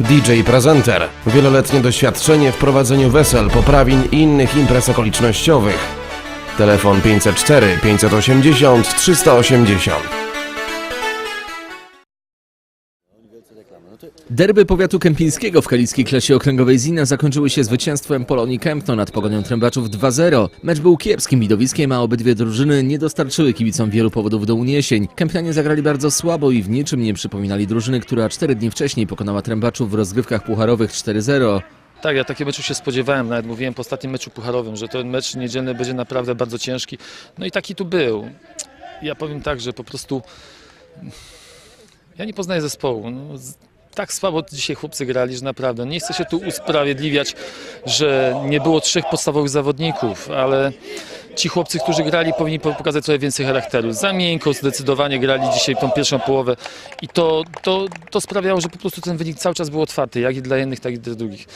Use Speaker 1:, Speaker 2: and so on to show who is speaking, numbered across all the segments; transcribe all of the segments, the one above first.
Speaker 1: DJ Prezenter. Wieloletnie doświadczenie w prowadzeniu wesel, poprawin i innych imprez okolicznościowych. Telefon 504 580 380.
Speaker 2: Derby powiatu kępińskiego w kaliskiej klasie okręgowej Zina zakończyły się zwycięstwem Polonii Kępno nad Pogonią Trębaczów 2-0. Mecz był kiepskim widowiskiem, a obydwie drużyny nie dostarczyły kibicom wielu powodów do uniesień. Kępnianie zagrali bardzo słabo i w niczym nie przypominali drużyny, która cztery dni wcześniej pokonała Trębaczów w rozgrywkach pucharowych 4-0.
Speaker 3: Tak, ja takie meczu się spodziewałem, nawet mówiłem po ostatnim meczu pucharowym, że ten mecz niedzielny będzie naprawdę bardzo ciężki. No i taki tu był. Ja powiem tak, że po prostu ja nie poznaję zespołu. No, tak słabo dzisiaj chłopcy grali, że naprawdę nie chcę się tu usprawiedliwiać, że nie było trzech podstawowych zawodników, ale ci chłopcy, którzy grali, powinni po- pokazać trochę więcej charakteru. Za miękko zdecydowanie grali dzisiaj tą pierwszą połowę i to, to, to sprawiało, że po prostu ten wynik cały czas był otwarty, jak i dla jednych, tak i dla drugich.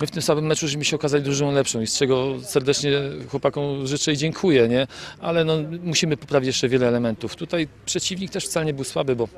Speaker 3: My w tym samym meczu żeśmy się okazali drużyną lepszą i z czego serdecznie chłopakom życzę i dziękuję, nie? Ale no, musimy poprawić jeszcze wiele elementów. Tutaj przeciwnik też wcale nie był słaby, bo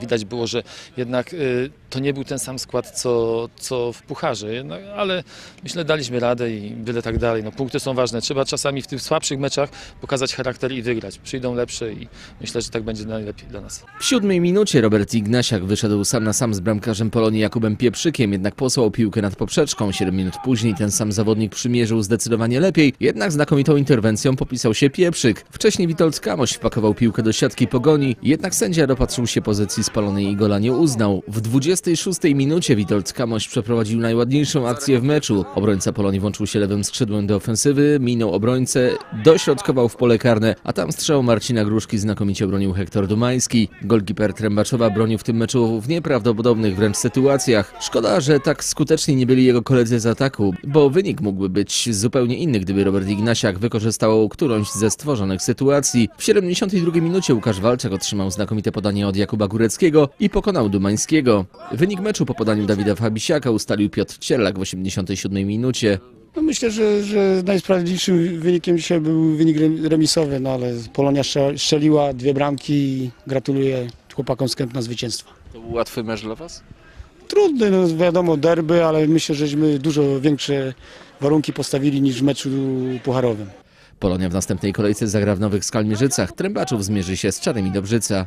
Speaker 3: Widać było, że jednak y, to nie był ten sam skład, co, co w pucharze, jednak, ale myślę, daliśmy radę i byle tak dalej. No, punkty są ważne. Trzeba czasami w tych słabszych meczach pokazać charakter i wygrać. Przyjdą lepsze i myślę, że tak będzie najlepiej dla nas.
Speaker 2: W siódmej minucie Robert Ignasiak wyszedł sam na sam z bramkarzem Polonii Jakubem Pieprzykiem, jednak posłał piłkę nad poprzeczką. Siedem minut później ten sam zawodnik przymierzył zdecydowanie lepiej, jednak znakomitą interwencją popisał się Pieprzyk. Wcześniej Witold Kamoś wpakował piłkę do siatki Pogoni, jednak sędzia dopatrzył się pozycji spalonej i gola nie uznał. W 26 minucie Witold Kamoś przeprowadził najładniejszą akcję w meczu. Obrońca Polonii włączył się lewym skrzydłem do ofensywy, minął obrońcę, dośrodkował w pole karne, a tam strzał Marcina Gruszki znakomicie bronił Hektor Dumański. Golkiper Trębaczowa bronił w tym meczu w nieprawdopodobnych wręcz sytuacjach. Szkoda, że tak skuteczni nie byli jego koledzy z ataku, bo wynik mógłby być zupełnie inny, gdyby Robert Ignasiak wykorzystał którąś ze stworzonych sytuacji. W 72 minucie Łukasz Walczak otrzymał znakomite podanie od Jakuba Góreckiego i pokonał Dumańskiego. Wynik meczu po podaniu Dawida Fabisiaka ustalił Piotr Cierlak w 87 minucie.
Speaker 4: No myślę, że, że najsprawiedliwszym wynikiem dzisiaj był wynik rem- remisowy, no ale Polonia strze- strzeliła dwie bramki i gratuluję chłopakom z Kępna zwycięstwa.
Speaker 2: To był łatwy mecz dla Was?
Speaker 4: Trudny, no wiadomo, derby, ale myślę, żeśmy dużo większe warunki postawili niż w meczu pucharowym.
Speaker 2: Polonia w następnej kolejce zagra w Nowych Skalmierzycach. Trębaczów zmierzy się z Czarem i Dobrzyca.